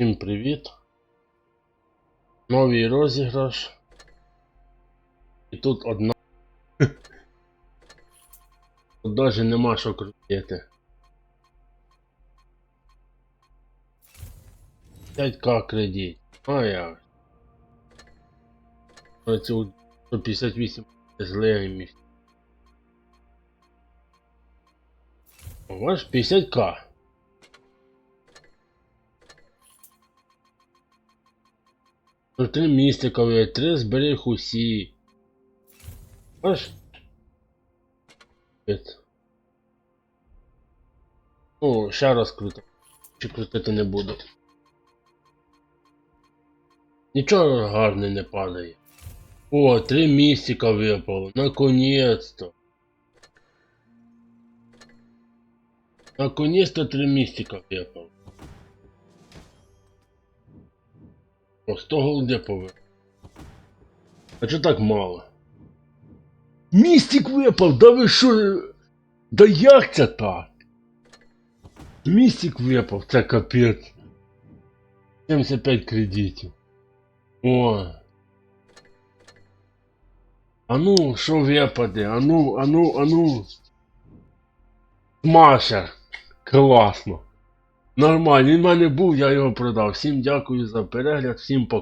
Всім привіт. Новий розіграш. І тут одна. Тут навіть нема що крутити. 5к кредит. А як? Оцю 158 злими. Ваш 50к. Ну, три містикові, три зберіг усі. Аж. Ну, ще раз круто. Чи крутити не буду. Нічого гарне не падає. О, три містика випало. Наконец-то. Наконец-то три містика випало. О, 100 голди повив. А чого так мало? Містик випав, да ви що? Да як це так? Містик випав, це капець. 75 кредитів. О. А ну, що випаде? А ну, а ну, а ну. Маша. Класно. Нормально, він в мене був, я його продав. Всім дякую за перегляд, всім пока.